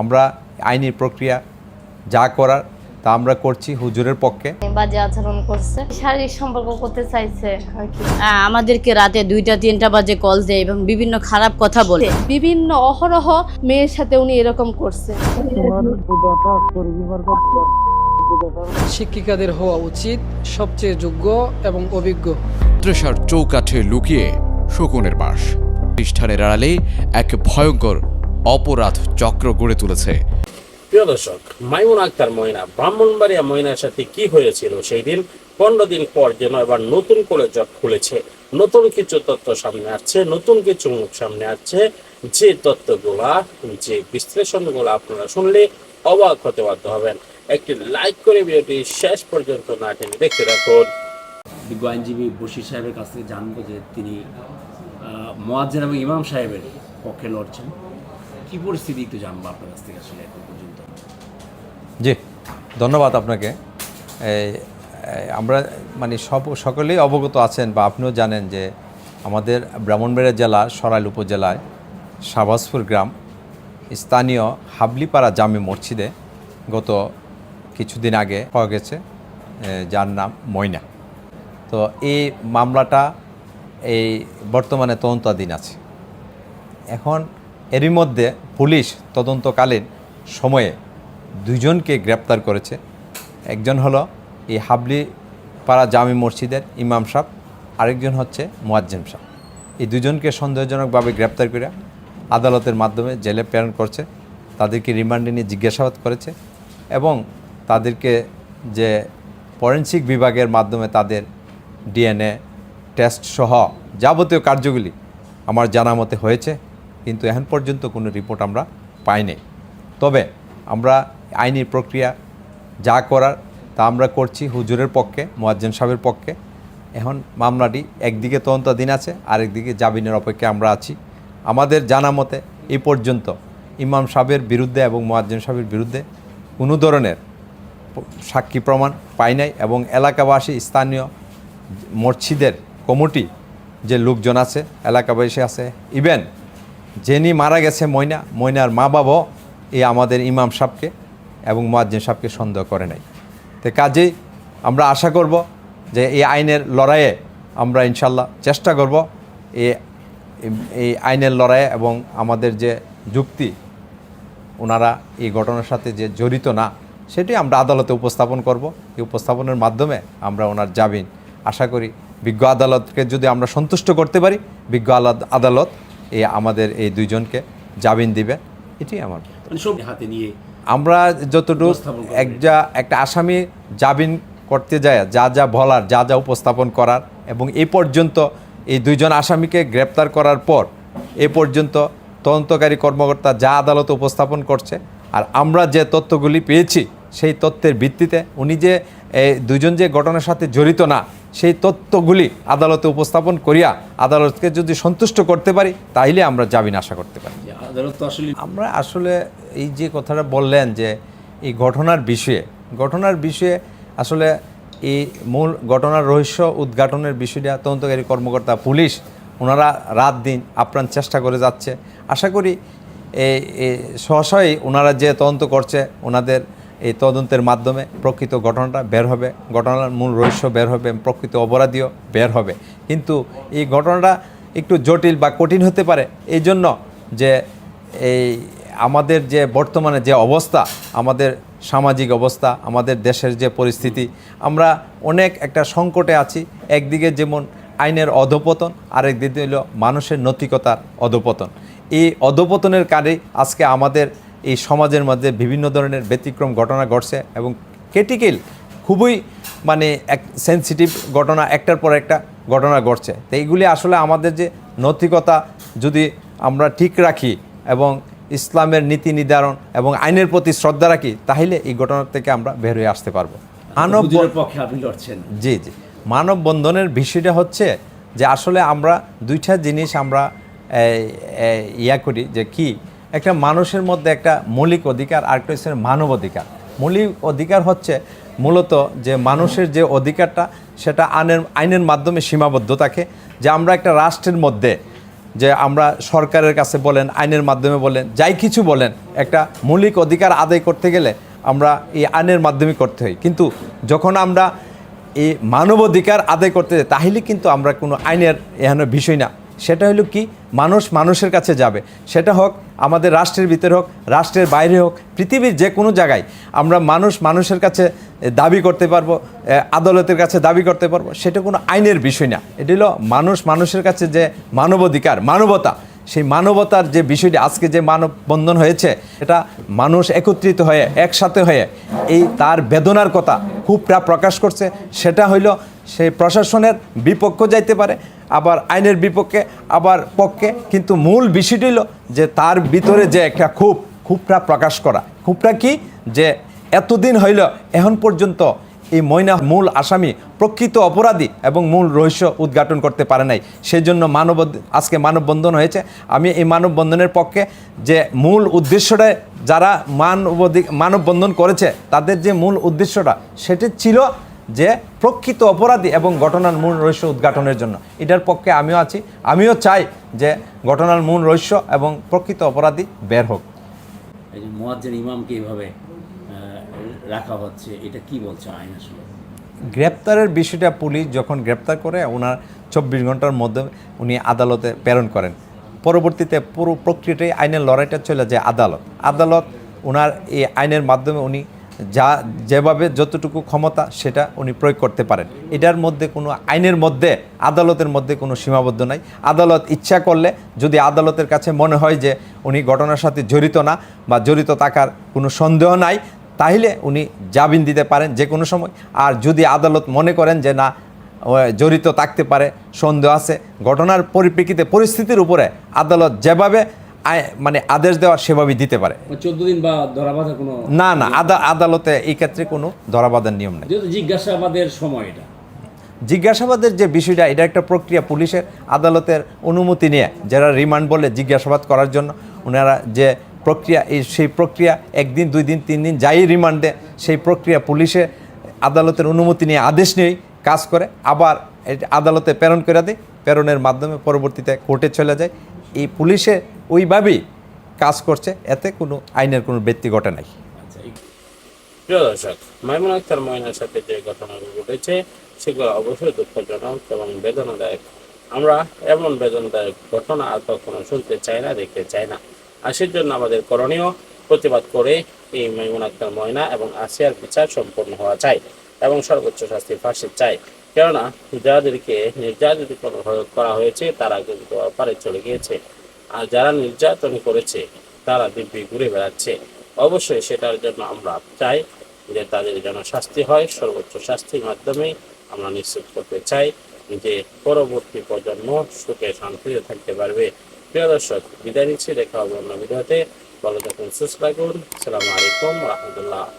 আমরা আইনি প্রক্রিয়া যা করার তা আমরা করছি হুজুরের পক্ষে। বাজে আচরণ করছে। শারীরিক সম্পর্ক করতে চাইছে আমাদেরকে রাতে দুইটা তিনটা বাজে কল দেয় এবং বিভিন্ন খারাপ কথা বলে। বিভিন্ন অহরহ মেয়ের সাথে উনি এরকম করছে। শিক্ষিকাদের হওয়া উচিত সবচেয়ে যোগ্য এবং অভিজ্ঞ। চৌকাঠে লুকিয়ে শকুনের বাস। প্রতিষ্ঠানের আড়ালে এক ভয়ঙ্কর অপরাধ চক্র গড়ে তুলেছে। প্রিয় দর্শক মাইমুন আক্তার ময়না ব্রাহ্মণবাড়িয়া ময়নার সাথে কি হয়েছিল সেই দিন? পনেরো দিন পর যেন এবার নতুন করে জট খুলেছে। নতুন কিছু তথ্য সামনে আসছে নতুন কিছু মুখ সামনে আসছে। যে তথ্যগুলা যে বিশ্লেষণগুলো আপনারা শুনলে অবাক হতে বাধ্য হবেন। একটি লাইক করে ভিডিওটি শেষ পর্যন্ত না টেনে দেখতে রাখুন বিজ্ঞ আইনজীবী বশির সাহেবের কাছ থেকে জানব যে তিনি আহ, মোয়াজ্জেন এবং ইমাম সাহেবের পক্ষে লড়ছেন। কি পরিস্থিতি একটু জানব আপনার কাছ থেকে আসলে এখন পর্যন্ত? জি, ধন্যবাদ আপনাকে। আমরা মানে সব, সকলেই অবগত আছেন বা আপনিও জানেন যে আমাদের ব্রাহ্মণবাড়িয়া জেলার সরাইল উপজেলায় শাহবাজপুর গ্রাম, স্থানীয় হাবলিপাড়া জামে মসজিদে গত কিছুদিন আগে পাওয়া গেছে যার নাম ময়না। তো এই মামলাটা এই বর্তমানে তদন্তাধীন আছে। এখন এরই মধ্যে পুলিশ তদন্তকালীন সময়ে দুজনকে গ্রেপ্তার করেছে। একজন হলো এই হাবলি পাড়া জামি মসজিদের ইমাম সাহ আরেকজন হচ্ছে মোয়াজ্জেম সাহ এই দুজনকে সন্দেহজনকভাবে গ্রেপ্তার করে আদালতের মাধ্যমে জেলে প্রেরণ করছে। তাদেরকে রিমান্ডে নিয়ে জিজ্ঞাসাবাদ করেছে এবং তাদেরকে যে ফরেন্সিক বিভাগের মাধ্যমে তাদের ডিএনএ টেস্ট সহ যাবতীয় কার্যগুলি আমার জানা মতে হয়েছে। কিন্তু এখন পর্যন্ত কোনো রিপোর্ট আমরা পাইনি। তবে আমরা আইনি প্রক্রিয়া যা করার তা আমরা করছি হুজুরের পক্ষে, মোয়াজ্জেন সাহেবের পক্ষে। এখন মামলাটি একদিকে তদন্তাধীন আছে, আরেকদিকে জামিনের অপেক্ষায় আমরা আছি। আমাদের জানা মতে এ পর্যন্ত ইমাম সাহেবের বিরুদ্ধে এবং মোয়াজ্জেন সাহেবের বিরুদ্ধে কোনো ধরনের সাক্ষী প্রমাণ পাই নাই এবং এলাকাবাসী স্থানীয় মসজিদের কমিটি যে লোকজন আছে, এলাকাবাসী আছে ইভেন যিনি মারা গেছে ময়না, ময়নার মা বাবাও এই আমাদের ইমাম সাহেবকে এবং মোয়াজ্জিন সাহেবকে সন্দেহ করে নাই। তো কাজেই আমরা আশা করব যে এই আইনের লড়াইয়ে আমরা ইনশাল্লাহ চেষ্টা করব এই আইনের লড়াইয়ে এবং আমাদের যে যুক্তি, ওনারা এই ঘটনার সাথে যে জড়িত না, সেটি আমরা আদালতে উপস্থাপন করব। এই উপস্থাপনের মাধ্যমে আমরা ওনার জামিন আশা করি বিজ্ঞ আদালতকে যদি আমরা সন্তুষ্ট করতে পারি, বিজ্ঞ আদালত এই আমাদের এই দুইজনকে জামিন দিবে। এটি আমার মানে সব হাতে নিয়ে আমরা যতটুকু উপস্থাপন এক যা একটা আসামি জামিন করতে যায় যা যা বলার যা যা উপস্থাপন করার এবং এই পর্যন্ত এই দুইজন আসামিকে গ্রেপ্তার করার পর এ পর্যন্ত তদন্তকারী কর্মকর্তা যা আদালত উপস্থাপন করছে আর আমরা যে তথ্যগুলি পেয়েছি সেই তথ্যের ভিত্তিতে উনি যে দুজন যে ঘটনার সাথে জড়িত না সেই তত্ত্বগুলি আদালতে উপস্থাপন করিয়া আদালতকে যদি সন্তুষ্ট করতে পারি তাইলে আমরা জামিন আশা করতে পারি। আদালত আসলে আমরা আসলে এই যে কথাটা বললেন যে এই ঘটনার বিষয়ে ঘটনার বিষয়ে আসলে এই মূল ঘটনার রহস্য উদ্ঘাটনের বিষয়টা তদন্তকারী কর্মকর্তা পুলিশ ওনারা রাত দিন আপ্রাণ চেষ্টা করে যাচ্ছে। আশা করি এই এই সহসাই ওনারা যে তদন্ত করছে ওনাদের এই তদন্তের মাধ্যমে প্রকৃত ঘটনাটা বের হবে, ঘটনার মূল রহস্য বের হবে, প্রকৃত অপরাধীও বের হবে। কিন্তু এই ঘটনাটা একটু জটিল বা কঠিন হতে পারে এই জন্য যে এই আমাদের যে বর্তমানে যে অবস্থা, আমাদের সামাজিক অবস্থা, আমাদের দেশের যে পরিস্থিতি, আমরা অনেক একটা সংকটে আছি। একদিকে যেমন আইনের অধপতন, আরেক দিকে হলো মানুষের নৈতিকতার অধপতন। এই অধপতনের কারণে আজকে আমাদের এই সমাজের মধ্যে বিভিন্ন ধরনের ব্যতিক্রম ঘটনা ঘটছে এবং ক্রিটিক্যাল খুবই মানে এক সেন্সিটিভ ঘটনা একটার পর একটা ঘটনা ঘটছে। তো এইগুলি আসলে আমাদের যে নৈতিকতা যদি আমরা ঠিক রাখি এবং ইসলামের নীতি নির্ধারণ এবং আইনের প্রতি শ্রদ্ধা রাখি তাহলে এই ঘটনা থেকে আমরা বের হয়ে আসতে পারব। মানব পক্ষে আপনি লড়ছেন। জি জি। মানববন্ধনের বিষয়টা হচ্ছে যে আসলে আমরা দুইটা জিনিস আমরা ইয়া করি যে কি একটা মানুষের মধ্যে একটা মৌলিক অধিকার, আর একটা হচ্ছে মানব অধিকার। মৌলিক অধিকার হচ্ছে মূলত যে মানুষের যে অধিকারটা, সেটা আইনের আইনের মাধ্যমে সীমাবদ্ধ থাকে। যে আমরা একটা রাষ্ট্রের মধ্যে, যে আমরা সরকারের কাছে বলেন, আইনের মাধ্যমে বলেন, যাই কিছু বলেন, একটা মৌলিক অধিকার আদায় করতে গেলে আমরা এই আইনের মাধ্যমে করতে হয়। কিন্তু যখন আমরা এই মানবাধিকার আদায় করতে যাই, তাহলে কিন্তু আমরা কোনো আইনের এখানে বিষয় না। সেটা হলো কি? মানুষ মানুষের কাছে যাবে। সেটা হোক, আমাদের রাষ্ট্রের ভিতরে হোক, রাষ্ট্রের বাইরে হোক, পৃথিবীর যে কোনো জায়গায় আমরা মানুষ মানুষের কাছে দাবি করতে পারব আদালতের কাছে দাবি করতে পারব, সেটা কোনো আইনের বিষয় না। এটি হলো মানুষ মানুষের কাছে যে মানবাধিকার, মানবতা, সেই মানবতার যে বিষয়টি আজকে যে মানববন্ধন হয়েছে এটা মানুষ একত্রিত হয়ে, একসাথে হয়ে, এই তার বেদনার কথা খুবটা প্রকাশ করছে। সেটা হইল সেই প্রশাসনের বিপক্ষ যাইতে পারে আবার আইনের বিপক্ষে, আবার পক্ষে। কিন্তু মূল বিষয়টি হলো যে তার ভিতরে যে একটা খুব খুবটা প্রকাশ করা। খুবটা কি? যে এতদিন হইল, এখন পর্যন্ত এই ময়না মূল আসামি প্রকৃত অপরাধী এবং মূল রহস্য উদ্ঘাটন করতে পারে নাই। সেই জন্য মানব আজকে মানববন্ধন হয়েছে। আমি এই মানববন্ধনের পক্ষে যে মূল উদ্দেশ্যটা যারা মানবাধিক মানববন্ধন করেছে, তাদের যে মূল উদ্দেশ্যটা, সেটি ছিল যে প্রকৃত অপরাধী এবং ঘটনার মূল রহস্য উদ্ঘাটনের জন্য। এটার পক্ষে আমিও আছি। আমিও চাই যে ঘটনার মূল রহস্য এবং প্রকৃত অপরাধী বের হোক। মোয়াজ্জের ইমামকে এইভাবে আহ, রাখা হচ্ছে এটা কি বলছে আইন আসলে? গ্রেপ্তারের বিষয়টা পুলিশ যখন গ্রেপ্তার করে ওনার চব্বিশ ঘণ্টার মধ্যে উনি আদালতে প্রেরণ করেন। পরবর্তীতে পুরো প্রক্রিয়াটাই আইনের লড়াইটা চলে যায় আদালত। আদালত ওনার এই আইনের মাধ্যমে উনি যা, যেভাবে যতটুকু ক্ষমতা সেটা উনি প্রয়োগ করতে পারেন। এটার মধ্যে কোনো আইনের মধ্যে, আদালতের মধ্যে কোনো সীমাবদ্ধ নাই। আদালত ইচ্ছা করলে, যদি আদালতের কাছে মনে হয় যে উনি ঘটনার সাথে জড়িত না বা জড়িত থাকার কোনো সন্দেহ নাই, তাহলে উনি জামিন দিতে পারেন যে কোনো সময়। আর যদি আদালত মনে করেন যে না জড়িত থাকতে পারে, সন্দেহ আছে, ঘটনার পরিপ্রেক্ষিতে, পরিস্থিতির উপরে আদালত যেভাবে মানে আদেশ দেওয়ার সেভাবেই দিতে পারে। চোদ্দ দিন বা ধরাবাধা কোনো না না আদা আদালতে এই ক্ষেত্রে কোনো ধরাবাঁধার নিয়ম নেই। জিজ্ঞাসাবাদের সময় এটা। জিজ্ঞাসাবাদের যে বিষয়টা এটা একটা প্রক্রিয়া পুলিশের আদালতের অনুমতি নিয়ে যারা রিমান্ড বলে জিজ্ঞাসাবাদ করার জন্য ওনারা যে প্রক্রিয়া এই সেই প্রক্রিয়া একদিন দুই দিন তিন দিন যাই রিমান্ড দেয় সেই প্রক্রিয়া পুলিশে আদালতের অনুমতি নিয়ে আদেশ নিয়েই কাজ করে। আবার আদালতে প্রেরণ করে দেয়। প্রেরণের মাধ্যমে পরবর্তীতে কোর্টে চলে যায়। এই পুলিশে ওইভাবেই কাজ করছে, এতে কোনো আইনের কোনো ব্যক্তি ঘটে নাই। আচ্ছা প্রিয় দর্শক, মাইমুন আক্তার ময়নার সাথে যে ঘটনাগুলো ঘটেছে, সেগুলো অবশ্যই দুঃখজনক এবং বেদনাদায়ক। আমরা এমন বেদনাদায়ক ঘটনা আর কখনো শুনতে চাই না, দেখতে চাই না। আর সেজন্য আমাদের করণীয় প্রতিবাদ করে এই মাইমুন আক্তার ময়না এবং আসিয়ার বিচার সম্পন্ন হওয়া চাই এবং সর্বোচ্চ শাস্তি ফাঁসি চাই। কেননা যাদেরকে নির্যাতিত করা- হয়েছে, তারা কিন্তু অপারে চলে গিয়েছে। আর যারা নির্যাতন করেছে, তারা দিব্যি ঘুরে বেড়াচ্ছে। অবশ্যই সেটার জন্য আমরা চাই যে তাদের যেন শাস্তি হয়, সর্বোচ্চ শাস্তির মাধ্যমে আমরা নিশ্চিত করতে চাই যে পরবর্তী প্রজন্ম সুখে শান্তিতে থাকতে পারবে। প্রিয় দর্শক, বিদায় নিচ্ছি। দেখা হবে অন্য ভিডিওতে। ভালো থাকুন, সুস্থ থাকুন। সালামু আলাইকুম রহমতুল্লাহ।